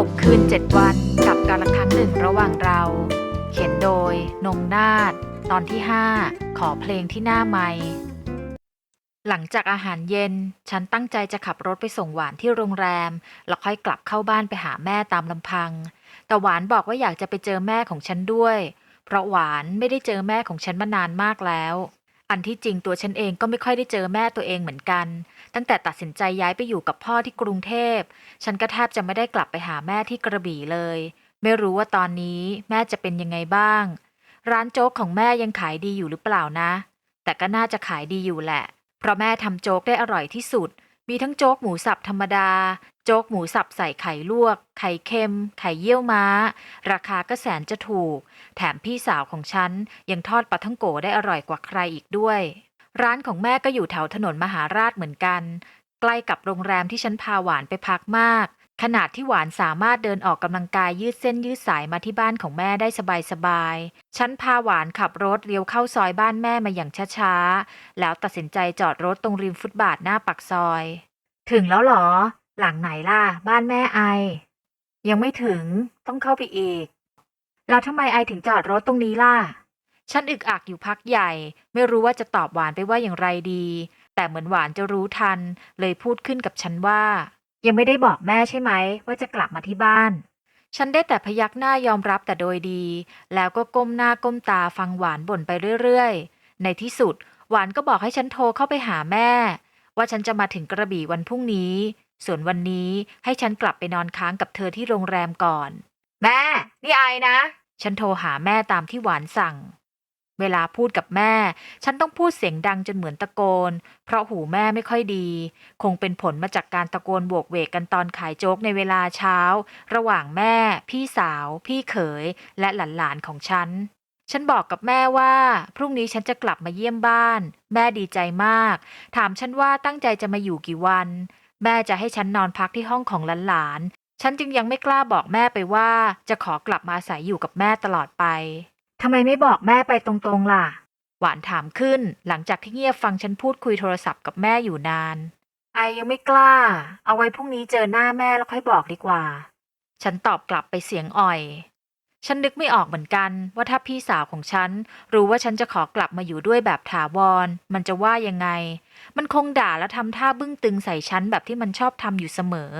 6 คืน 7 วันกับการละครั้งหนึ่งระหว่างเรา เขียนโดย นงนาฏตอนที่ 5 ขอเพลงที่หน้าไมค์หลังจากอาหารเย็น ฉันตั้งใจจะขับรถไปส่งหวานที่โรงแรม แล้วค่อยกลับเข้าบ้านไปหาแม่ตามลำพัง แต่หวานบอกว่าอยากจะไปเจอแม่ของฉันด้วย เพราะหวานไม่ได้เจอแม่ของฉันมานานมากแล้ว อันที่จริงตัวฉันเองก็ไม่ค่อยได้เจอแม่ตัวเองเหมือนกัน ตั้งแต่ตัดสินใจย้ายไปอยู่กับพ่อที่กรุงเทพ ฉันก็แทบจะไม่ได้กลับไปหาแม่ที่กระบี่เลย ไม่รู้ว่าตอนนี้แม่จะเป็นยังไงบ้าง ร้านโจ๊กของแม่ยังขายดีอยู่หรือเปล่านะ แต่ก็น่าจะขายดีอยู่แหละ เพราะแม่ทำโจ๊กได้อร่อยที่สุด มีทั้งโจ๊กหมูสับธรรมดา โจ๊กหมูสับใส่ไข่ลวก ไข่เค็ม ไข่เยี่ยวม้า ราคาก็แสนจะถูก แถมพี่สาวของฉันยังทอดปลาท่องโกได้อร่อยกว่าใครอีกด้วย ร้านของแม่ก็อยู่แถวถนนมหาราชเหมือนกัน ใกล้กับโรงแรมที่ฉันพาหวานไปพักมาก ขนาดที่หวานสามารถเดินออกกำลังกายยืดเส้นยืดสายมาที่บ้านของแม่ได้สบายๆ ฉันพาหวานขับรถเลี้ยวเข้าซอยบ้านแม่มาอย่างช้าๆ แล้วตัดสินใจจอดรถตรงริมฟุตบาทหน้าปากซอย ถึงแล้วหรอ หลังไหนล่ะ บ้านแม่ไอ ยังไม่ถึง ต้องเข้าไปอีก แล้วทำไมไอถึงจอดรถตรงนี้ล่ะ ฉันอึกอักอยู่พักใหญ่ ไม่รู้ว่าจะตอบหวานไปว่าอย่างไรดี แต่เหมือนหวานจะรู้ทัน เลยพูดขึ้นกับฉันว่า ยังไม่ได้บอกแม่ใช่ไหม ว่าจะกลับมาที่บ้าน ฉันได้แต่พยักหน้ายอมรับแต่โดยดี แล้วก็ก้มหน้าก้มตาฟังหวานบ่นไปเรื่อยๆ ในที่สุด หวานก็บอกให้ฉันโทรเข้าไปหาแม่ ว่าฉันจะมาถึงกระบี่วันพรุ่งนี้ ส่วนวันนี้ให้ฉันกลับไปนอนค้างกับเธอที่โรงแรมก่อน แม่ นี่ไอนะ ฉันโทรหาแม่ตามที่หวานสั่ง เวลาพูดกับแม่ ฉันต้องพูดเสียงดังจนเหมือนตะโกน เพราะหูแม่ไม่ค่อยดี คงเป็นผลมาจากการตะโกนบวกเวกกันตอนขายโจ๊กในเวลาเช้า ระหว่างแม่ พี่สาว พี่เขย และหลานๆของฉัน ฉันบอกกับแม่ว่า พรุ่งนี้ฉันจะกลับมาเยี่ยมบ้าน แม่ดีใจมาก ถามฉันว่าตั้งใจจะมาอยู่กี่วัน แม่จะให้ฉันนอนพักที่ห้องของหลานๆฉันจึงยังไม่กล้าบอกแม่ไปว่า จะขอกลับมาอาศัยอยู่กับแม่ตลอดไป ทำไมไม่บอกแม่ไปตรงๆล่ะ หวานถามขึ้นหลังจากที่เงียบฟังฉันพูดคุยโทรศัพท์กับแม่อยู่นาน ไอยังไม่กล้า เอาไว้พรุ่งนี้เจอหน้าแม่แล้วค่อยบอกดีกว่า ฉันตอบกลับไปเสียงอ่อย ฉันนึกไม่ออกเหมือนกัน ว่าถ้าพี่สาวของฉัน รู้ว่าฉันจะขอกลับมาอยู่ด้วยแบบถาวร มันจะว่ายังไง มันคงด่าและทำท่าบึ้งตึงใส่ฉันแบบที่มันชอบทำอยู่เสมอ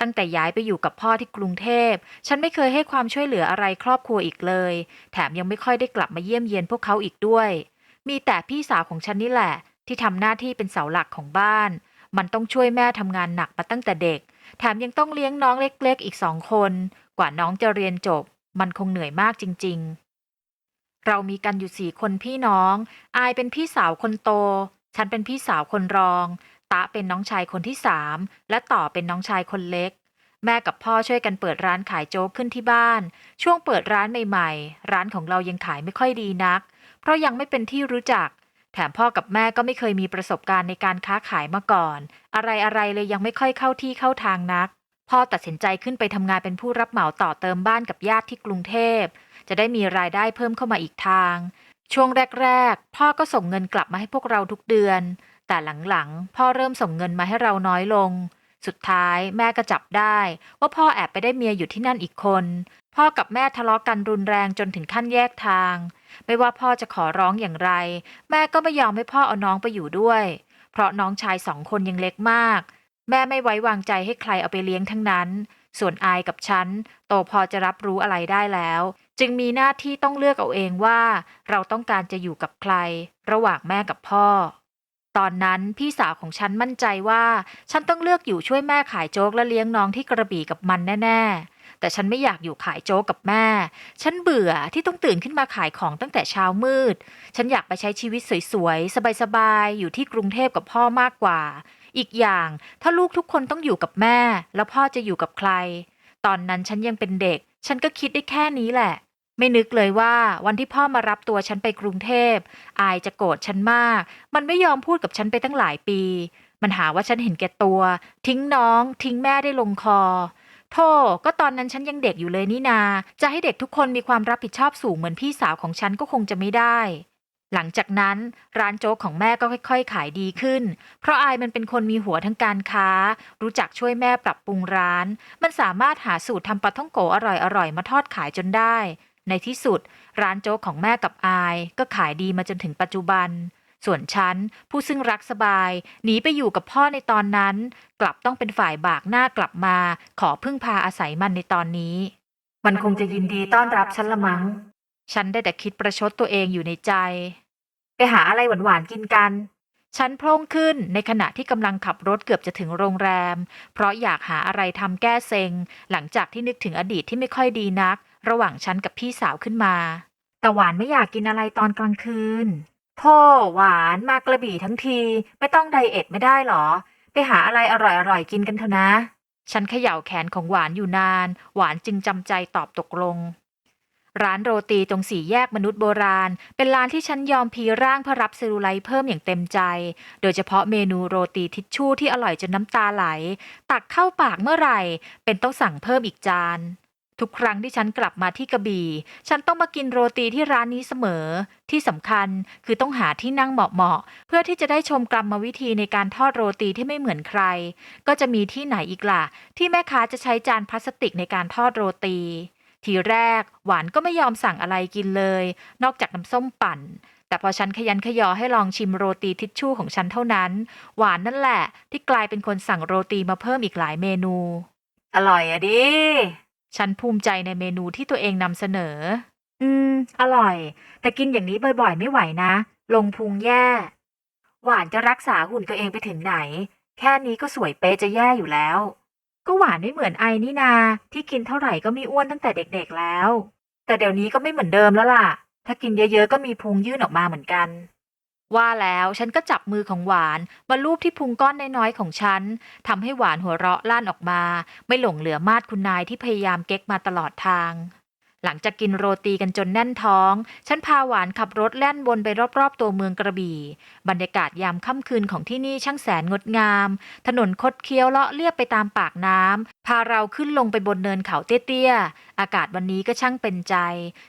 ตั้งแต่ย้ายไปอยู่กับพ่อที่กรุงเทพ ฉันไม่เคยให้ความช่วยเหลืออะไรครอบครัวอีกเลย แถมยังไม่ค่อยได้กลับมาเยี่ยมเยียนพวกเขาอีกด้วย มีแต่พี่สาวของฉันนี่แหละ ที่ทำหน้าที่เป็นเสาหลักของบ้าน มันต้องช่วยแม่ทำงานหนักมาตั้งแต่เด็ก แถมยังต้องเลี้ยงน้องเล็กๆ อีกสองคน กว่าน้องจะเรียนจบ มันคงเหนื่อยมากจริง ๆ เรามีกันอยู่สี่คนพี่น้อง อายเป็นพี่สาวคนโต ฉันเป็นพี่สาวคนรอง ตะเป็นน้องชายคนที่สามและต่อเป็นน้องชายคนเล็ก แม่กับพ่อช่วยกันเปิดร้านขายโจ๊กขึ้นที่บ้าน ช่วงเปิดร้านใหม่ๆ ร้านของเรายังขายไม่ค่อยดีนัก เพราะยังไม่เป็นที่รู้จัก แถมพ่อกับแม่ก็ไม่เคยมีประสบการณ์ในการค้าขายมาก่อน อะไรๆเลยยังไม่ค่อยเข้าที่เข้าทางนัก พ่อตัดสินใจขึ้นไปทำงานเป็นผู้รับเหมาต่อเติมบ้านกับญาติที่กรุงเทพ จะได้มีรายได้เพิ่มเข้ามาอีกทาง ช่วงแรก ๆ พ่อก็ส่งเงินกลับมาให้พวกเราทุกเดือน แต่หลังๆ พ่อเริ่มส่งเงินมาให้เราน้อยลง สุดท้ายแม่ก็จับได้ ว่าพ่อแอบไปได้เมียอยู่ที่นั่นอีกคน พ่อกับแม่ทะเลาะกันรุนแรงจนถึงขั้นแยกทาง ไม่ว่าพ่อจะขอร้องอย่างไร แม่ก็ไม่ยอมให้พ่อเอาน้องไปอยู่ด้วย เพราะน้องชายสองคนยังเล็กมาก แม่ไม่ไว้วางใจให้ใครเอาไปเลี้ยงทั้งนั้น ส่วนอายกับฉันโตพอจะรับรู้อะไรได้แล้ว จึงมีหน้าที่ต้องเลือกเอาเองว่า เราต้องการจะอยู่กับใคร ระหว่างแม่กับพ่อ ตอนนั้นพี่สาวของฉันมั่นใจว่า ฉันต้องเลือกอยู่ช่วยแม่ขายโจ๊กและเลี้ยงน้องที่กระบี่กับมันแน่ ๆ แต่ฉันไม่อยากอยู่ขายโจ๊กกับแม่ ฉันเบื่อที่ต้องตื่นขึ้นมาขายของตั้งแต่เช้ามืด ฉันอยากไปใช้ชีวิตสวยๆ สบายๆ อยู่ที่กรุงเทพกับพ่อมากกว่า อีกอย่างถ้าลูกทุกคนต้องอยู่กับแม่ แล้วพ่อจะอยู่กับใคร ตอนนั้นฉันยังเป็นเด็ก ฉันก็คิดได้แค่นี้แหละ ไม่นึกเลยว่าวันที่พ่อมารับตัวฉันไปกรุงเทพ อายจะโกรธฉันมาก มันไม่ยอมพูดกับฉันไปตั้งหลายปี มันหาว่าฉันเห็นแก่ตัว ทิ้งน้อง ทิ้งแม่ได้ลงคอโธ่ก็ตอนนั้นฉันยังเด็กอยู่เลยนี่นา จะให้เด็กทุกคนมีความรับผิดชอบสูงเหมือนพี่สาวของฉันก็คงจะไม่ได้ หลังจากนั้นร้านโจ๊กของแม่ก็ค่อยๆ ขายดีขึ้น เพราะอายมันเป็นคนมีหัวทั้งการค้า รู้จักช่วยแม่ปรับปรุงร้าน มันสามารถหาสูตรทำปลาท่องโกอร่อยๆมาทอดขายจนได้ ในที่สุด ร้านโจ๊กของแม่กับอาย ก็ขายดีมาจนถึงปัจจุบัน ส่วนฉันผู้ซึ่งรักสบายหนีไปอยู่กับพ่อในตอนนั้น กลับต้องเป็นฝ่ายบากหน้ากลับมา ขอพึ่งพาอาศัยมันในตอนนี้ มันคงจะยินดีต้อนรับฉันละมัง้ง ฉันได้แต่คิดประชดตัวเองอยู่ในใจ ไปหาอะไรหวานๆกินกันฉันโพล่งขึ้นในขณะที่กำลังขับรถเกือบจะถึงโรงแรม เพราะอยากหาอะไรทำแก้เซ็ง หลังจากที่นึกถึงอดีตที่ไม่ค่อยดีนัก ระหว่างฉันกับพี่สาวขึ้นมา แต่หวานไม่อยากกินอะไรตอนกลางคืนพ่อหวานมากระบี่ทั้งที ไม่ต้องไดเอทไม่ได้หรอ ไปหาอะไรอร่อยๆกินกันเถอะนะ ฉันเขย่าแขนของหวานอยู่นาน หวานจึงจำใจตอบตกลง ร้านโรตีตรงสี่แยกมนุษย์โบราณ เป็นร้านที่ฉันยอมพีร่างเพื่อรับเซลลูไลท์เพิ่มอย่างเต็มใจ โดยเฉพาะเมนูโรตีทิชชู่ที่อร่อยจนน้ำตาไหล ตักเข้าปากเมื่อไหร่ เป็นต้องสั่งเพิ่มอีกจาน ทุกครั้งที่ฉันกลับมาที่กระบี่ ฉันต้องมากินโรตีที่ร้านนี้เสมอ ที่สำคัญคือต้องหาที่นั่งเหมาะๆเพื่อที่จะได้ชมกรรมวิธีในการทอดโรตีที่ไม่เหมือนใคร ก็จะมีที่ไหนอีกล่ะ ที่แม่ค้าจะใช้จานพลาสติกในการทอดโรตี ทีแรกหวานก็ไม่ยอมสั่งอะไรกินเลย นอกจากน้ำส้มปั่นแต่พอฉันขยันขยอให้ลองชิมโรตีทิชชู่ของฉันเท่านั้น หวานนั่นแหละ ที่กลายเป็นคนสั่งโรตีมาเพิ่มอีกหลายเมนู อร่อยอะดิ ฉันภูมิใจในเมนูที่ตัวเองนำเสนอ อืม อร่อย แต่กินอย่างนี้บ่อยๆ ไม่ไหวนะ ลงพุงแย่ หวานจะรักษาหุ่นตัวเองไปถึงไหน แค่นี้ก็สวยเป๊ะจะแย่อยู่แล้ว ก็หวานไม่เหมือนไอนี่นา ที่กินเท่าไหร่ก็ม่อ้วนตั้งแต่เด็กๆแล้ว แต่เดี๋ยวนี้ก็ไม่เหมือนเดิมแล้วล่ะ ถ้ากินเยอะๆก็มีพุงยื่นออกมาเหมือนกัน ว่าแล้วฉันก็จับมือของหวานมาลูบที่พุงก้อนน้อยๆของฉันทำให้หวานหัวเราะลั่นออกมา ไม่หลงเหลือมาดคุณนายที่พยายามเก๊กมาตลอดทาง หลังจากกินโรตีกันจนแน่นท้อง ฉันพาหวานขับรถแล่นวนไปรอบๆ ตัวเมืองกระบี่ บรรยากาศยามค่ำคืนของที่นี่ช่างแสนงดงาม ถนนคดเคี้ยวเลาะเลียบไปตามปากน้ำ พาเราขึ้นลงไปบนเนินเขาเตี้ยๆ อากาศวันนี้ก็ช่างเป็นใจ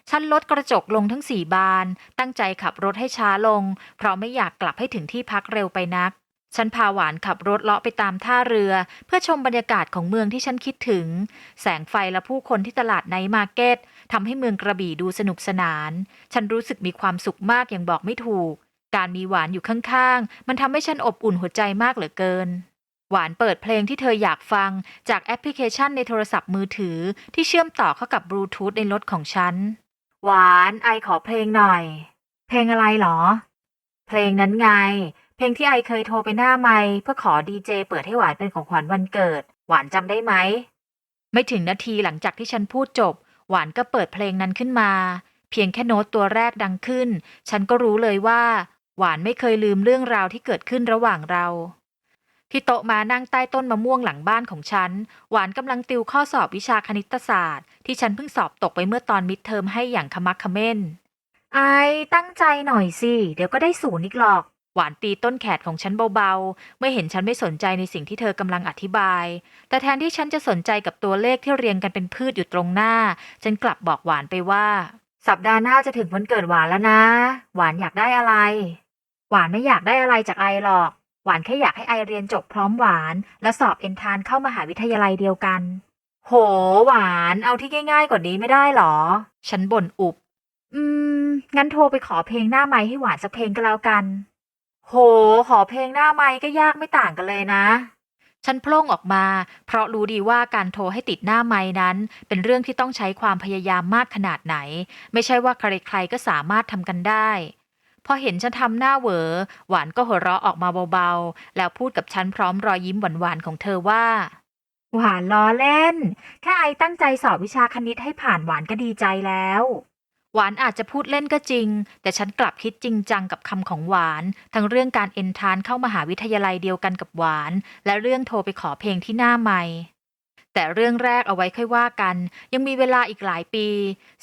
ฉันลดกระจกลงทั้งสี่บาน ตั้งใจขับรถให้ช้าลง เพราะไม่อยากกลับให้ถึงที่พักเร็วไปนัก ฉันพาหวานขับรถเลาะไปตามท่าเรือ เพื่อชมบรรยากาศของเมืองที่ฉันคิดถึง แสงไฟและผู้คนที่ตลาดไนท์มาร์เก็ตทำให้เมืองกระบี่ดูสนุกสนาน ฉันรู้สึกมีความสุขมากอย่างบอกไม่ถูก การมีหวานอยู่ข้างๆ มันทำให้ฉันอบอุ่นหัวใจมากเหลือเกิน หวานเปิดเพลงที่เธออยากฟังจากแอปพลิเคชันในโทรศัพท์มือถือ ที่เชื่อมต่อเข้ากับบลูทูธในรถของฉัน หวานไอขอเพลงหน่อย เพลงอะไรหรอ เพลงนั้นไง เพลงที่ไอเคยโทรไปหน้าไมค์เพื่อขอดีเจเปิดให้หวานเป็นของขวัญวันเกิด หวานจำได้ไหม ไม่ถึงนาทีหลังจากที่ฉันพูดจบ หวานก็เปิดเพลงนั้นขึ้นมา เพียงแค่โน้ตตัวแรกดังขึ้น ฉันก็รู้เลยว่า หวานไม่เคยลืมเรื่องราวที่เกิดขึ้นระหว่างเรา ที่โต๊ะมานั่งใต้ต้นมะม่วงหลังบ้านของฉัน หวานกำลังติวข้อสอบวิชาคณิตศาสตร์ ที่ฉันเพิ่งสอบตกไปเมื่อตอนมิดเทอมให้อย่างขมักขม้นไอตั้งใจหน่อยสิ เดี๋ยวก็ได้ศูนย์อีกหรอก หวานตีต้นแขนของฉันเบาๆ เมื่อเห็นฉันไม่สนใจในสิ่งที่เธอกำลังอธิบาย แต่แทนที่ฉันจะสนใจกับตัวเลขที่เรียงกันเป็นพืชอยู่ตรงหน้า ฉันกลับบอกหวานไปว่า สัปดาห์หน้าจะถึงวันเกิดหวานแล้วนะ หวานอยากได้อะไร หวานไม่อยากได้อะไรจากไอหรอก หวานแค่อยากให้ไอเรียนจบพร้อมหวาน และสอบเอนทรานเข้ามหาวิทยาลัยเดียวกัน โห หวานเอาที่ง่าย ๆกว่านี้ไม่ได้หรอ ฉันบ่นอุบ อืม งั้นโทรไปขอเพลงหน้าไม้ให้หวานสักเพลงก็แล้วกัน โห ขอเพลงหน้าไม้ก็ยากไม่ต่างกันเลยนะ ฉันโพล่งออกมา เพราะรู้ดีว่าการโทรให้ติดหน้าไม้นั้น เป็นเรื่องที่ต้องใช้ความพยายามมากขนาดไหน ไม่ใช่ว่าใครๆก็สามารถทำกันได้ พอเห็นฉันทำหน้าเหวอ หวานก็หัวเราะออกมาเบาๆ แล้วพูดกับฉันพร้อมรอยยิ้มหวานๆของเธอว่า หวานล้อเล่น แค่ไอตั้งใจสอบวิชาคณิตให้ผ่านหวานก็ดีใจแล้ว หวานอาจจะพูดเล่นก็จริง แต่ฉันกลับคิดจริงจังกับคำของหวาน ทั้งเรื่องการเอนทรานเข้ามหาวิทยาลัยเดียวกันกับหวาน และเรื่องโทรไปขอเพลงที่หน้าไมค์แต่เรื่องแรกเอาไว้ค่อยว่ากัน ยังมีเวลาอีกหลายปี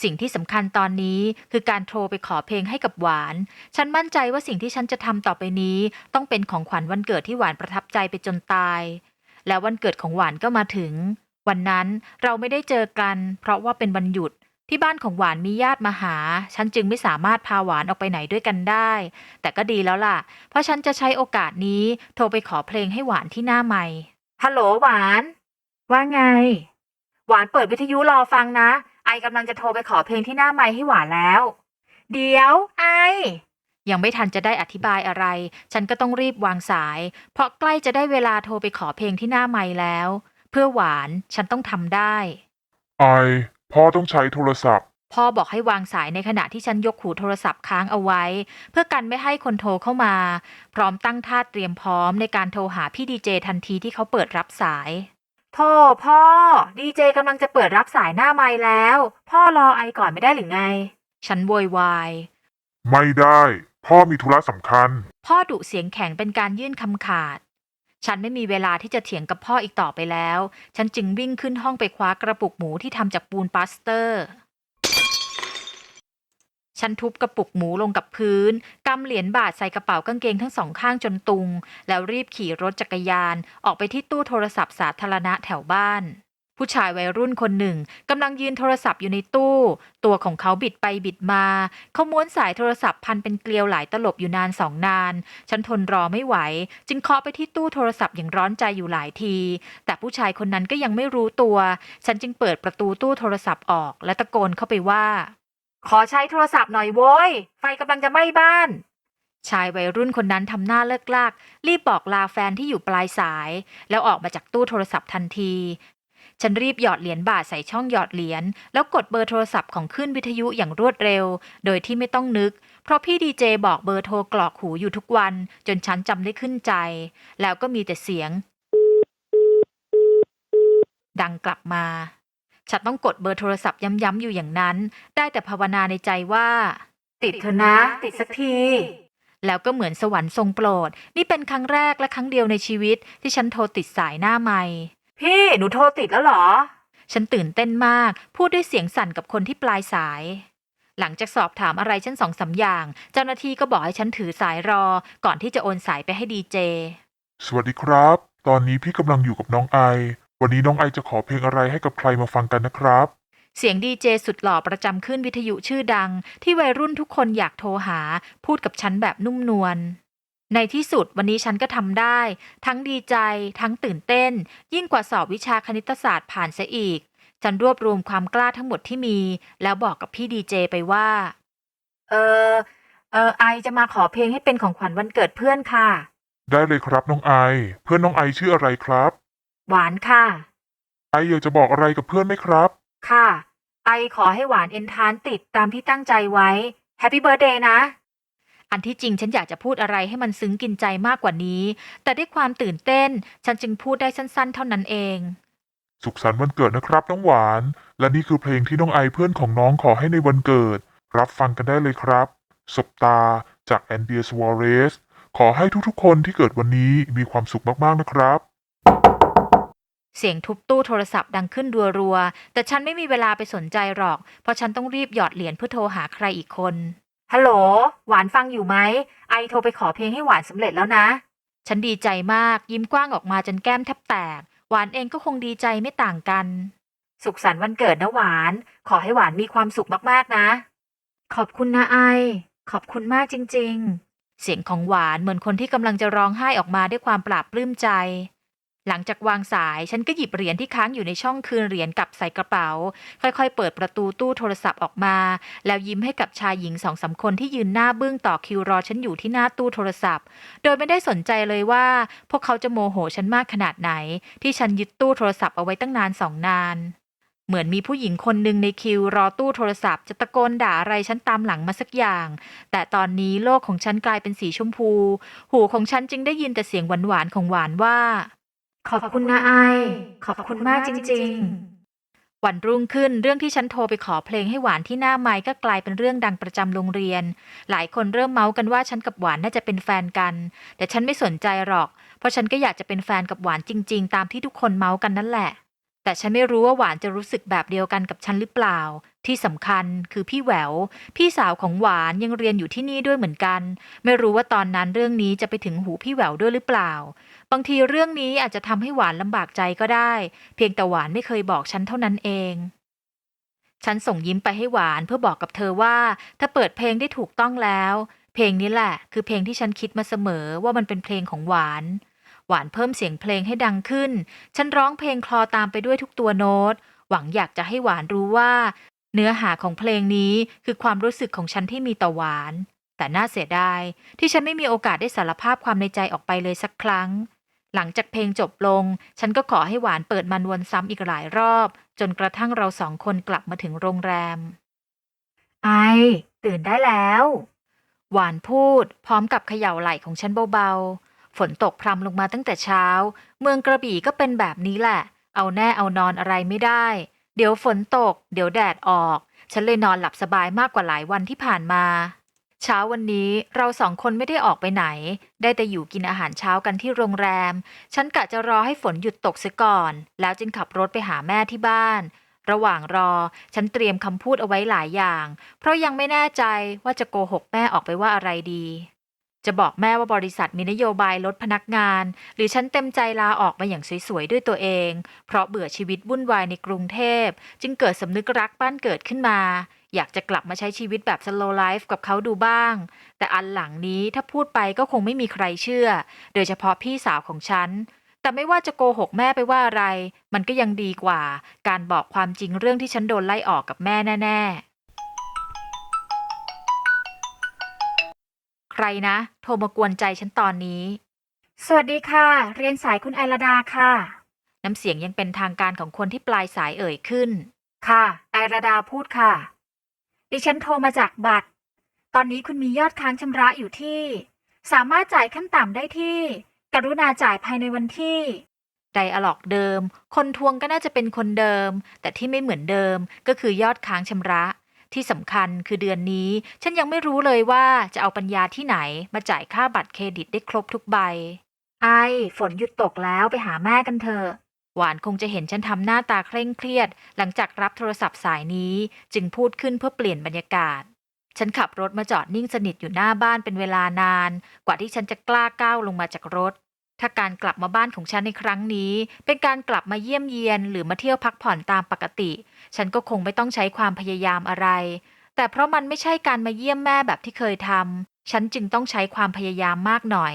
สิ่งที่สำคัญตอนนี้คือการโทรไปขอเพลงให้กับหวาน ฉันมั่นใจว่าสิ่งที่ฉันจะทำต่อไปนี้ ต้องเป็นของขวัญวันเกิดที่หวานประทับใจไปจนตาย แล้ววันเกิดของหวานก็มาถึง วันนั้นเราไม่ได้เจอกัน เพราะว่าเป็นวันหยุด ที่บ้านของหวานมีญาติมาหา ฉันจึงไม่สามารถพาหวานออกไปไหนด้วยกันได้ แต่ก็ดีแล้วล่ะ เพราะฉันจะใช้โอกาสนี้โทรไปขอเพลงให้หวานที่หน้าใหม่ฮัลโหลหวาน ว่าไง หวานเปิดวิทยุรอฟังนะ ไอกำลังจะโทรไปขอเพลงที่หน้าไมค์ให้หวานแล้ว เดี๋ยว ไอ ยังไม่ทันจะได้อธิบายอะไร ฉันก็ต้องรีบวางสาย เพราะใกล้จะได้เวลาโทรไปขอเพลงที่หน้าไมค์แล้ว เพื่อหวานฉันต้องทำได้ ไอ พ่อต้องใช้โทรศัพท์ พ่อบอกให้วางสายในขณะที่ฉันยกหูโทรศัพท์ค้างเอาไว้ เพื่อกันไม่ให้คนโทรเข้ามา พร้อมตั้งท่าเตรียมพร้อมในการโทรหาพี่ดีเจทันทีที่เขาเปิดรับสายโทรพ่อ ดีเจกำลังจะเปิดรับสายหน้าไมค์แล้ว พ่อรอไอก่อนไม่ได้หรือไง ฉันโวยวาย ไม่ได้ พ่อมีธุระสำคัญ พ่อดุเสียงแข็งเป็นการยื่นคำขาด ฉันไม่มีเวลาที่จะเถียงกับพ่ออีกต่อไปแล้ว ฉันจึงวิ่งขึ้นห้องไปคว้ากระปุกหมูที่ทำจากปูนปาสเตอร์ ฉันทุบกระปุกหมูลงกับพื้นกำเหรียญบาทใส่กระเป๋ากางเกงทั้งสองข้างจนตุง แล้วรีบขี่รถจักรยาน ออกไปที่ตู้โทรศัพท์สาธารณะแถวบ้าน ผู้ชายวัยรุ่นคนหนึ่งกำลังยืนโทรศัพท์อยู่ในตู้ ตัวของเขาบิดไปบิดมาเขาม้วนสายโทรศัพท์พันเป็นเกลียวหลายตลบอยู่นานสองนาน ฉันทนรอไม่ไหว จึงเคาะไปที่ตู้โทรศัพท์อย่างร้อนใจอยู่หลายที แต่ผู้ชายคนนั้นก็ยังไม่รู้ตัว ฉันจึงเปิดประตูตู้โทรศัพท์ออก และตะโกนเข้าไปว่า ขอใช้โทรศัพท์หน่อยโว้ยไฟกำลังจะไหม้บ้านชายวัยรุ่นคนนั้นทำหน้าเลิกลาก รีบบอกลาแฟนที่อยู่ปลายสาย แล้วออกมาจากตู้โทรศัพท์ทันที ฉันรีบหยอดเหรียญบาทใส่ช่องหยอดเหรียญแล้วกดเบอร์โทรศัพท์ของขึ้นวิทยุอย่างรวดเร็ว โดยที่ไม่ต้องนึก เพราะพี่ดีเจบอกเบอร์โทรกรอกหูอยู่ทุกวัน จนฉันจำได้ขึ้นใจ แล้วก็มีแต่เสียง ดังกลับมาฉันต้องกดเบอร์โทรศัพท์ย้ำๆอยู่อย่างนั้น ได้แต่ภาวนาในใจว่า ติดเถอะนะ ติดสักที แล้วก็เหมือนสวรรค์ทรงโปรด นี่เป็นครั้งแรกและครั้งเดียวในชีวิตที่ฉันโทรติดสายหน้าไมค์ พี่หนูโทรติดแล้วเหรอ ฉันตื่นเต้นมาก พูดด้วยเสียงสั่นกับคนที่ปลายสาย หลังจากสอบถามอะไรฉันสองสามอย่าง เจ้าหน้าที่ก็บอกให้ฉันถือสายรอ ก่อนที่จะโอนสายไปให้ดีเจ สวัสดีครับ ตอนนี้พี่กำลังอยู่กับน้องไอ วันนี้น้องไอจะขอเพลงอะไรให้กับใครมาฟังกันนะครับ เสียงดีเจสุดหล่อประจำขึ้นวิทยุชื่อดัง ที่วัยรุ่นทุกคนอยากโทรหา พูดกับฉันแบบนุ่มนวล ในที่สุดวันนี้ฉันก็ทำได้ ทั้งดีใจ ทั้งตื่นเต้น ยิ่งกว่าสอบวิชาคณิตศาสตร์ผ่านเสียอีก ฉันรวบรวมความกล้าทั้งหมดที่มี แล้วบอกกับพี่ดีเจไปว่า เออเออไอจะมาขอเพลงให้เป็นของขวัญวันเกิดเพื่อนค่ะ ได้เลยครับน้องไอ เพื่อนน้องไอชื่ออะไรครับ หวานค่ะ ไออยากจะบอกอะไรกับเพื่อนไหมครับ ค่ะ ไอขอให้หวานเอนทานติดตามที่ตั้งใจไว้แฮปปี้เบิร์ดเดย์นะ อันที่จริงฉันอยากจะพูดอะไรให้มันซึ้งกินใจมากกว่านี้ แต่ด้วยความตื่นเต้น ฉันจึงพูดได้สั้นๆ เท่านั้นเอง สุขสันต์วันเกิดนะครับน้องหวาน และนี่คือเพลงที่น้องไอเพื่อนของน้องขอให้ในวันเกิด รับฟังกันได้เลยครับสบตาจากแอนเดียสวอเรสขอให้ทุกๆ คนที่เกิดวันนี้มีความสุขมากๆนะครับ เสียงทุบตู้โทรศัพท์ดังขึ้นรัวๆ แต่ฉันไม่มีเวลาไปสนใจหรอก เพราะฉันต้องรีบหยอดเหรียญเพื่อโทรหาใครอีกคน ฮัลโหล หวานฟังอยู่ไหม ไอโทรไปขอเพลงให้หวานสำเร็จแล้วนะ ฉันดีใจมากยิ้มกว้างออกมาจนแก้มแทบแตก หวานเองก็คงดีใจไม่ต่างกัน สุขสันต์วันเกิดนะหวาน ขอให้หวานมีความสุขมากๆนะ ขอบคุณนะไอ ขอบคุณมากจริง ๆ เสียงของหวานเหมือนคนที่กำลังจะร้องไห้ออกมาด้วยความปราบปลื้มใจ หลังจากวางสายฉันก็หยิบเหรียญที่ค้างอยู่ในช่องคืนเหรียญกลับใส่กระเป๋า ค่อยๆ เปิดประตูตู้โทรศัพท์ออกมา แล้วยิ้มให้กับชายหญิงสองสามคนที่ยืนหน้าบึ้งต่อคิวรอฉันอยู่ที่หน้าตู้โทรศัพท์ โดยไม่ได้สนใจเลยว่า พวกเขาจะโมโหฉันมากขนาดไหน ที่ฉันยึดตู้โทรศัพท์เอาไว้ตั้งนานสองนานเหมือนมีผู้หญิงคนหนึ่งในคิวรอตู้โทรศัพท์จะตะโกนด่าอะไรฉันตามหลังมาสักอย่าง แต่ตอนนี้โลกของฉันกลายเป็นสีชมพู หูของฉันจึงได้ยินแต่เสียงหวานๆของหวานว่า ขอบคุณนะไอ ขอบคุณมากจริง ๆ วันรุ่งขึ้นเรื่องที่ฉันโทรไปขอเพลงให้หวานที่หน้าไม้ก็กลายเป็นเรื่องดังประจำโรงเรียน หลายคนเริ่มเมาส์กันว่าฉันกับหวานน่าจะเป็นแฟนกัน แต่ฉันไม่สนใจหรอก เพราะฉันก็อยากจะเป็นแฟนกับหวานจริง ๆ ตามที่ทุกคนเมาส์กันนั่นแหละ แต่ฉันไม่รู้ว่าหวานจะรู้สึกแบบเดียวกันกับฉันหรือเปล่า ที่สำคัญคือพี่แหวว พี่สาวของหวานยังเรียนอยู่ที่นี่ด้วยเหมือนกัน ไม่รู้ว่าตอนนั้นเรื่องนี้จะไปถึงหูพี่แหววด้วยหรือเปล่า บางทีเรื่องนี้อาจจะทำให้หวานลำบากใจก็ได้ เพียงแต่หวานไม่เคยบอกฉันเท่านั้นเองฉันส่งยิ้มไปให้หวานเพื่อบอกกับเธอว่า ถ้าเปิดเพลงได้ถูกต้องแล้ว เพลงนี้แหละ คือเพลงที่ฉันคิดมาเสมอว่ามันเป็นเพลงของหวาน หวานเพิ่มเสียงเพลงให้ดังขึ้น ฉันร้องเพลงคลอตามไปด้วยทุกตัวโน้ต หวังอยากจะให้หวานรู้ว่า เนื้อหาของเพลงนี้คือความรู้สึกของฉันที่มีต่อหวาน แต่น่าเสียดายที่ฉันไม่มีโอกาสได้สารภาพความในใจออกไปเลยสักครั้ง หลังจากเพลงจบลง ฉันก็ขอให้หวานเปิดมันวนซ้ำอีกหลายรอบ จนกระทั่งเราสองคนกลับมาถึงโรงแรม ไอ ตื่นได้แล้ว หวานพูด พร้อมกับเขย่าไหล่ของฉันเบาๆ ฝนตกพรำลงมาตั้งแต่เช้า เมืองกระบี่ก็เป็นแบบนี้แหละ เอาแน่เอานอนอะไรไม่ได้ เดี๋ยวฝนตก เดี๋ยวแดดออก ฉันเลยนอนหลับสบายมากกว่าหลายวันที่ผ่านมา เช้าวันนี้เราสองคนไม่ได้ออกไปไหน ได้แต่อยู่กินอาหารเช้ากันที่โรงแรม ฉันกะจะรอให้ฝนหยุดตกเสียก่อน แล้วจึงขับรถไปหาแม่ที่บ้าน ระหว่างรอ ฉันเตรียมคำพูดเอาไว้หลายอย่าง เพราะยังไม่แน่ใจว่าจะโกหกแม่ออกไปว่าอะไรดี จะบอกแม่ว่าบริษัทมีนโยบายลดพนักงาน หรือฉันเต็มใจลาออกมาอย่างสวยๆด้วยตัวเอง เพราะเบื่อชีวิตวุ่นวายในกรุงเทพ จึงเกิดสำนึกรักบ้านเกิดขึ้นมา อยากจะกลับมาใช้ชีวิตแบบ slow life กับเขาดูบ้าง แต่อันหลังนี้ถ้าพูดไปก็คงไม่มีใครเชื่อ โดยเฉพาะพี่สาวของฉันแต่ไม่ว่าจะโกหกแม่ไปว่าอะไร มันก็ยังดีกว่า การบอกความจริงเรื่องที่ฉันโดนไล่ออกกับแม่แน่ ๆ ใครนะ โทรมากวนใจฉันตอนนี้ สวัสดีค่ะ เรียนสายคุณไอรดาค่ะ น้ำเสียงยังเป็นทางการของคนที่ปลายสายเอ่ยขึ้น ค่ะ ไอรดาพูดค่ะ ดิฉันโทรมาจากบัตร ตอนนี้คุณมียอดค้างชำระอยู่ที่ สามารถจ่ายขั้นต่ำได้ที่ กรุณาจ่ายภายในวันที่ไดอะล็อกเดิม คนทวงก็น่าจะเป็นคนเดิม แต่ที่ไม่เหมือนเดิมก็คือยอดค้างชำระ ที่สำคัญคือเดือนนี้ ฉันยังไม่รู้เลยว่าจะเอาปัญญาที่ไหนมาจ่ายค่าบัตรเครดิตได้ครบทุกใบ ไอฝนหยุดตกแล้วไปหาแม่กันเถอะหวานคงจะเห็นฉันทำหน้าตาเคร่งเครียด หลังจากรับโทรศัพท์สายนี้ จึงพูดขึ้นเพื่อเปลี่ยนบรรยากาศ ฉันขับรถมาจอดนิ่งสนิทอยู่หน้าบ้านเป็นเวลานาน กว่าที่ฉันจะกล้าก้าวลงมาจากรถ ถ้าการกลับมาบ้านของฉันในครั้งนี้ เป็นการกลับมาเยี่ยมเยียนหรือมาเที่ยวพักผ่อนตามปกติ ฉันก็คงไม่ต้องใช้ความพยายามอะไร แต่เพราะมันไม่ใช่การมาเยี่ยมแม่แบบที่เคยทำฉันจึงต้องใช้ความพยายามมากหน่อย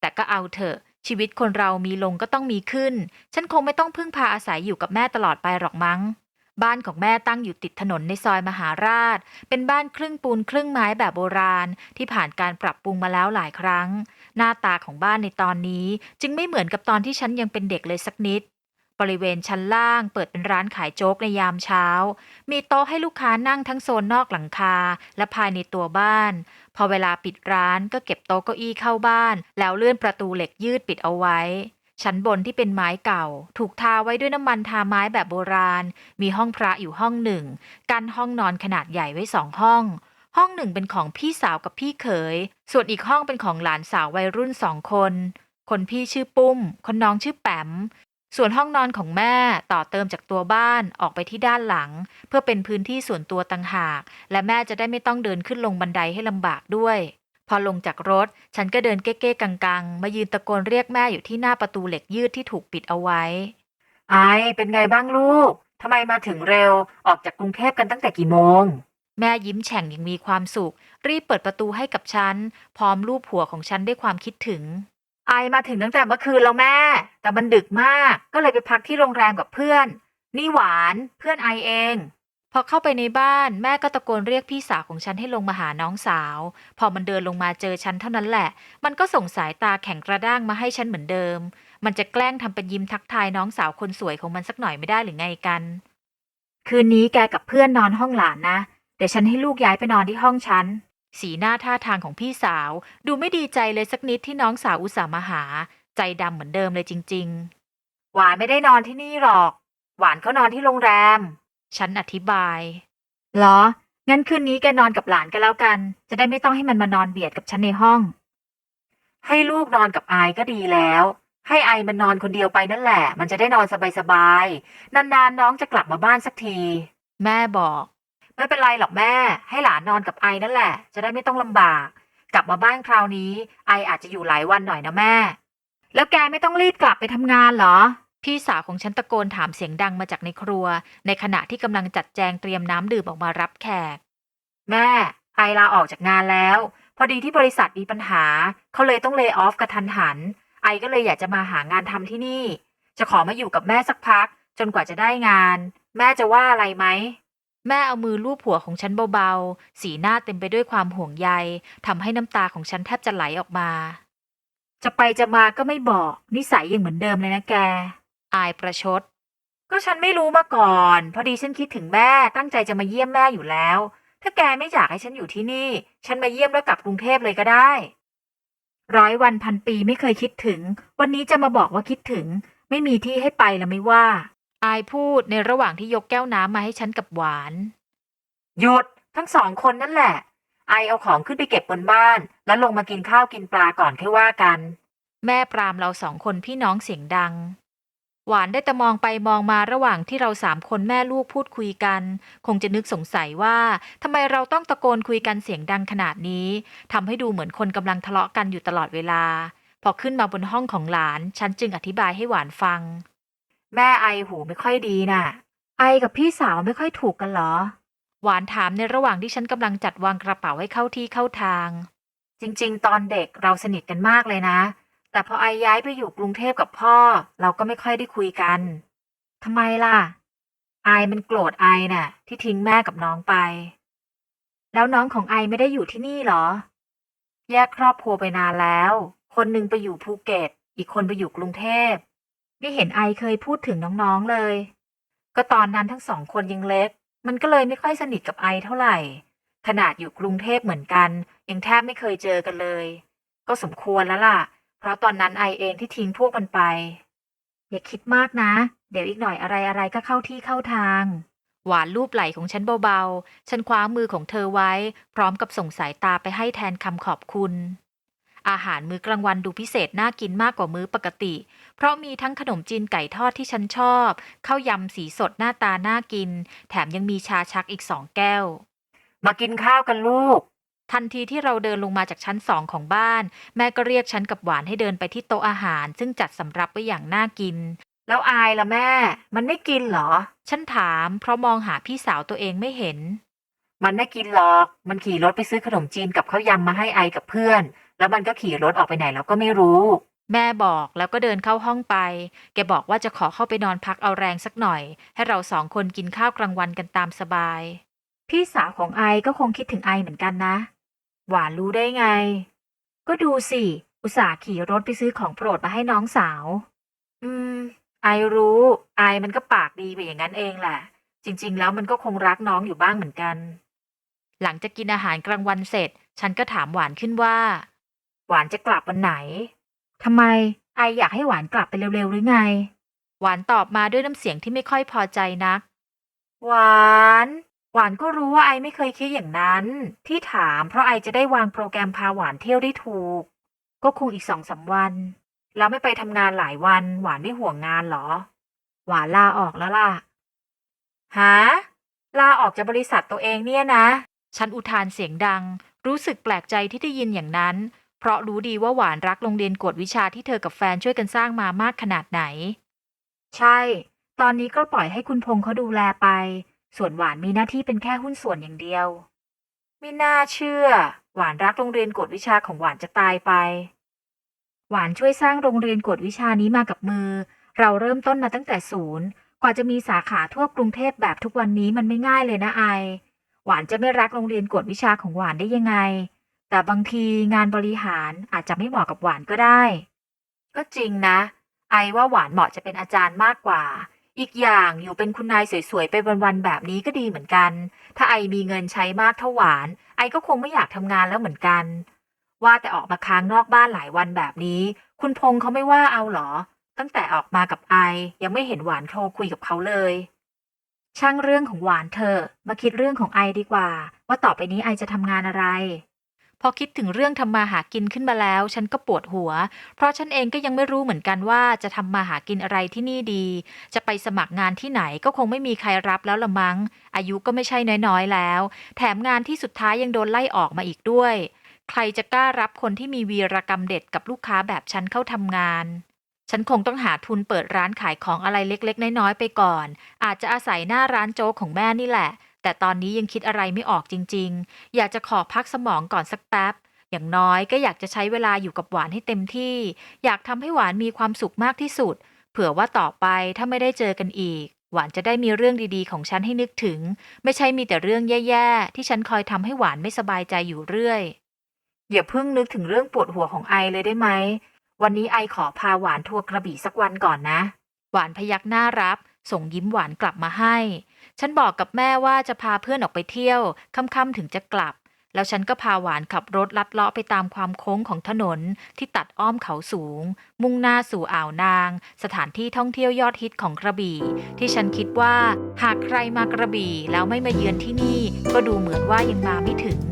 แต่ก็เอาเถอะ ชีวิตคนเรามีลงก็ต้องมีขึ้น ฉันคงไม่ต้องพึ่งพาอาศัยอยู่กับแม่ตลอดไปหรอกมั้ง บ้านของแม่ตั้งอยู่ติดถนนในซอยมหาราช เป็นบ้านครึ่งปูนครึ่งไม้แบบโบราณ ที่ผ่านการปรับปรุงมาแล้วหลายครั้ง หน้าตาของบ้านในตอนนี้จึงไม่เหมือนกับตอนที่ฉันยังเป็นเด็กเลยสักนิด บริเวณชั้นล่างเปิดเป็นร้านขายโจ๊กในยามเช้า มีโต๊ะให้ลูกค้านั่งทั้งโซนนอกหลังคา และภายในตัวบ้าน พอเวลาปิดร้านก็เก็บโต๊ะเก้าอี้เข้าบ้าน แล้วเลื่อนประตูเหล็กยืดปิดเอาไว้ชั้นบนที่เป็นไม้เก่า ถูกทาไว้ด้วยน้ำมันทาไม้แบบโบราณ มีห้องพระอยู่ห้องหนึ่ง กันห้องนอนขนาดใหญ่ไว้สองห้อง ห้องหนึ่งเป็นของพี่สาวกับพี่เขย ส่วนอีกห้องเป็นของหลานสาววัยรุ่นสองคน คนพี่ชื่อปุ้ม คนน้องชื่อแปม ส่วนห้องนอนของแม่ต่อเติมจากตัวบ้านออกไปที่ด้านหลัง เพื่อเป็นพื้นที่ส่วนตัวต่างหาก และแม่จะได้ไม่ต้องเดินขึ้นลงบันไดให้ลำบากด้วย พอลงจากรถ ฉันก็เดินเก้ๆกังๆ มายืนตะโกนเรียกแม่อยู่ที่หน้าประตูเหล็กยืดที่ถูกปิดเอาไว้ ไอเป็นไงบ้างลูกทำไมมาถึงเร็วออกจากกรุงเทพกันตั้งแต่กี่โมง แม่ยิ้มแฉ่งอย่างมีความสุข รีบเปิดประตูให้กับฉัน พร้อมรูปหัวของฉันด้วยความคิดถึง ไอมาถึงตั้งแต่เมื่อคืนแล้วแม่ แต่มันดึกมาก ก็เลยไปพักที่โรงแรมกับเพื่อน นี่หวานเพื่อนไอเองพอเข้าไปในบ้านแม่ก็ตะโกนเรียกพี่สาวของฉันให้ลงมาหาน้องสาว พอมันเดินลงมาเจอฉันเท่านั้นแหละ มันก็ส่งสายตาแข็งกระด้างมาให้ฉันเหมือนเดิม มันจะแกล้งทำเป็นยิ้มทักทายน้องสาวคนสวยของมันสักหน่อยไม่ได้หรือไงกัน คืนนี้แกกับเพื่อนนอนห้องหลานนะ ดี๋ยวฉันให้ลูกย้ายไปนอนที่ห้องฉัน สีหน้าท่าทางของพี่สาว ดูไม่ดีใจเลยสักนิดที่น้องสาวอุตส่าห์มาหา ใจดำเหมือนเดิมเลยจริง ๆ หวานไม่ได้นอนที่นี่หรอก หวานเขานอนที่โรงแรม ฉันอธิบายเหรอ งั้นคืนนี้แกนอนกับหลานกันแล้วกัน จะได้ไม่ต้องให้มันมานอนเบียดกับฉันในห้อง ให้ลูกนอนกับอายก็ดีแล้ว ให้ไอมันนอนคนเดียวไปนั่นแหละ มันจะได้นอนสบายๆ นานๆน้องจะกลับมาบ้านสักที แม่บอก ไม่เป็นไรหรอกแม่ ให้หลานนอนกับไอนั่นแหละ จะได้ไม่ต้องลำบาก กลับมาบ้านคราวนี้ ไออาจจะอยู่หลายวันหน่อยนะแม่ แล้วแกไม่ต้องรีบกลับไปทำงานเหรอ พี่สาวของฉันตะโกนถามเสียงดังมาจากในครัว ในขณะที่กำลังจัดแจงเตรียมน้ำดื่มออกมารับแขก แม่ ไอลาออกจากงานแล้ว พอดีที่บริษัทมีปัญหา เขาเลยต้องเล y o ออฟกระทันหัน ไอก็เลยอยากจะมาหางานทำที่นี่ จะขอมาอยู่กับแม่สักพัก จนกว่าจะได้งาน แม่จะว่าอะไรไหม แม่เอามือลูบหัวของฉันเบาๆ สีหน้าเต็มไปด้วยความห่วงใยทำให้น้ำตาของฉันแทบจะไหลออกมา จะไปจะมาก็ไม่บอก นิสัยยังเหมือนเดิมเลยนะแก อายประชด ก็ฉันไม่รู้มาก่อน พอดีฉันคิดถึงแม่ตั้งใจจะมาเยี่ยมแม่อยู่แล้ว ถ้าแกไม่อยากให้ฉันอยู่ที่นี่ ฉันมาเยี่ยมแล้วกลับกรุงเทพเลยก็ได้ ร้อยวันพันปีไม่เคยคิดถึง วันนี้จะมาบอกว่าคิดถึง ไม่มีที่ให้ไปแล้วไม่ว่า อายพูดในระหว่างที่ยกแก้วน้ำมาให้ฉันกับหวาน หยุดทั้งสองคนนั่นแหละ ไอเอาของขึ้นไปเก็บบนบ้าน แล้วลงมากินข้าวกินปลาก่อนค่อยว่ากัน แม่ปรามเราสองคนพี่น้องเสียงดัง หวานได้แต่มองไปมองมาระหว่างที่เราสามคนแม่ลูกพูดคุยกัน คงจะนึกสงสัยว่าทำไมเราต้องตะโกนคุยกันเสียงดังขนาดนี้ทำให้ดูเหมือนคนกำลังทะเลาะกันอยู่ตลอดเวลา พอขึ้นมาบนห้องของหลาน ฉันจึงอธิบายให้หวานฟัง แม่ไอหูไม่ค่อยดีน่ะ ไอกับพี่สาวไม่ค่อยถูกกันเหรอ หวานถามในระหว่างที่ฉันกำลังจัดวางกระเป๋าให้เข้าที่เข้าทาง จริง ๆ ตอนเด็กเราสนิทกันมากเลยนะ แต่พอไอย้ายไปอยู่กรุงเทพกับพ่อ เราก็ไม่ค่อยได้คุยกันทำไมล่ะ ไอมันโกรธไอน่ะ ที่ทิ้งแม่กับน้องไป แล้วน้องของไอไม่ได้อยู่ที่นี่เหรอ แยกครอบครัวไปนานแล้ว คนหนึ่งไปอยู่ภูเก็ต อีกคนไปอยู่กรุงเทพ ไม่เห็นไอเคยพูดถึงน้องๆเลย ก็ตอนนั้นทั้งสองคนยังเล็ก มันก็เลยไม่ค่อยสนิทกับไอเท่าไหร่ ขนาดอยู่กรุงเทพเหมือนกัน ยังแทบไม่เคยเจอกันเลย ก็สมควรแล้วล่ะ เพราะตอนนั้นไอเองที่ทิ้งพวกมันไป อย่าคิดมากนะ เดี๋ยวอีกหน่อยอะไรอะไรก็เข้าที่เข้าทาง หวานรูปไหล่ของฉันเบาๆ ฉันคว้ามือของเธอไว้ พร้อมกับส่งสายตาไปให้แทนคำขอบคุณ อาหารมื้อกลางวันดูพิเศษน่ากินมากกว่ามื้อปกติ เพราะมีทั้งขนมจีนไก่ทอดที่ฉันชอบข้าวยำสีสดหน้าตาน่ากิน แถมยังมีชาชักอีกสองแก้ว มากินข้าวกันลูก ทันทีที่เราเดินลงมาจากชั้นสองของบ้าน แม่ก็เรียกฉันกับหวานให้เดินไปที่โต๊ะอาหาร ซึ่งจัดสำรับไว้อย่างน่ากิน แล้วอายล่ะแม่ มันไม่กินเหรอ ฉันถามเพราะมองหาพี่สาวตัวเองไม่เห็นมันไม่กินหรอก มันขี่รถไปซื้อขนมจีนกับข้าวยำมาให้ไอกับเพื่อน แล้วมันก็ขี่รถออกไปไหนแล้วก็ไม่รู้ แม่บอกแล้วก็เดินเข้าห้องไป แกบอกว่าจะขอเข้าไปนอนพักเอาแรงสักหน่อย ให้เราสองคนกินข้าวกลางวันกันตามสบาย พี่สาวของไอก็คงคิดถึงไอเหมือนกันนะ หวานรู้ได้ไง ก็ดูสิ อุตส่าห์ขี่รถไปซื้อของโปรดมาให้น้องสาว อืม ไอรู้ ไอมันก็ปากดีไปอย่างนั้นเองแหละ จริง ๆ แล้วมันก็คงรักน้องอยู่บ้างเหมือนกัน หลังจากกินอาหารกลางวันเสร็จ ฉันก็ถามหวานขึ้นว่า หวานจะกลับวันไหนทำไมไออยากให้หวานกลับไปเร็วๆหรือไง หวานตอบมาด้วยน้ำเสียงที่ไม่ค่อยพอใจนัก หวาน หวานก็รู้ว่าไอไม่เคยคิดอย่างนั้น ที่ถามเพราะไอจะได้วางโปรแกรมพาหวานเที่ยวได้ถูก ก็คงอีกสองสามวันแล้วไม่ไปทำงานหลายวัน หวานไม่ห่วงงานเหรอ หวานลาออกแล้วล่ะฮะลาออกจากบริษัทตัวเองเนี่ยนะ ฉันอุทานเสียงดัง รู้สึกแปลกใจที่ได้ยินอย่างนั้น เพราะรู้ดีว่าหวานรักโรงเรียนกวดวิชาที่เธอกับแฟนช่วยกันสร้างมามากขนาดไหน ใช่ ตอนนี้ก็ปล่อยให้คุณพงษ์เขาดูแลไป ส่วนหวานมีหน้าที่เป็นแค่หุ้นส่วนอย่างเดียว ไม่น่าเชื่อ หวานรักโรงเรียนกวดวิชาของหวานจะตายไป หวานช่วยสร้างโรงเรียนกวดวิชานี้มากับมือ เราเริ่มต้นมาตั้งแต่ศูนย์ กว่าจะมีสาขาทั่วกรุงเทพแบบทุกวันนี้มันไม่ง่ายเลยนะไอ หวานจะไม่รักโรงเรียนกวดวิชาของหวานได้ยังไง แต่บางทีงานบริหารอาจจะไม่เหมาะกับหวานก็ได้ ก็จริงนะ ไอว่าหวานเหมาะจะเป็นอาจารย์มากกว่า อีกอย่างอยู่เป็นคุณนายสวยๆ ไปวันๆ แบบนี้ก็ดีเหมือนกัน ถ้าไอมีเงินใช้มากเท่าหวาน ไอก็คงไม่อยากทำงานแล้วเหมือนกัน ว่าแต่ออกมาค้างนอกบ้านหลายวันแบบนี้ คุณพงษ์เขาไม่ว่าเอาเหรอ ตั้งแต่ออกมากับไอยังไม่เห็นหวานโทรคุยกับเขาเลยช่างเรื่องของหวานเธอ มาคิดเรื่องของไอดีกว่า ว่าต่อไปนี้ไอจะทำงานอะไร พอคิดถึงเรื่องทำมาหากินขึ้นมาแล้ว ฉันก็ปวดหัว เพราะฉันเองก็ยังไม่รู้เหมือนกันว่าจะทำมาหากินอะไรที่นี่ดี จะไปสมัครงานที่ไหนก็คงไม่มีใครรับแล้วละมัง้ง อายุก็ไม่ใช่น้อยๆแล้ว แถมงานที่สุดท้ายยังโดนไล่ออกมาอีกด้วย ใครจะกล้ารับคนที่มีวีรกรรมเด็ดกับลูกค้าแบบฉันเข้าทำงานฉันคงต้องหาทุนเปิดร้านขายของอะไรเล็กๆ น้อยๆ ไปก่อน อาจจะอาศัยหน้าร้านโจ๊กของแม่นี่แหละ แต่ตอนนี้ยังคิดอะไรไม่ออกจริง ๆ อยากจะขอพักสมองก่อนสักแป๊บ อย่างน้อยก็อยากจะใช้เวลาอยู่กับหวานให้เต็มที่ อยากทำให้หวานมีความสุขมากที่สุด เผื่อว่าต่อไปถ้าไม่ได้เจอกันอีก หวานจะได้มีเรื่องดีๆ ของฉันให้นึกถึง ไม่ใช่มีแต่เรื่องแย่ๆ ที่ฉันคอยทำให้หวานไม่สบายใจอยู่เรื่อยอย่าเพิ่งนึกถึงเรื่องปวดหัวของไอเลยได้ไหมวันนี้ไอขอพาหวานทัวร์กระบี่สักวันก่อนนะ หวานพยักหน้ารับ ส่งยิ้มหวานกลับมาให้ ฉันบอกกับแม่ว่าจะพาเพื่อนออกไปเที่ยวค่ำๆถึงจะกลับ แล้วฉันก็พาหวานขับรถลัดเลาะไปตามความโค้งของถนนที่ตัดอ้อมเขาสูง มุ่งหน้าสู่อ่าวนาง สถานที่ท่องเที่ยวยอดฮิตของกระบี่ ที่ฉันคิดว่าหากใครมากระบี่แล้วไม่มาเยือนที่นี่ ก็ดูเหมือนว่ายังมาไม่ถึง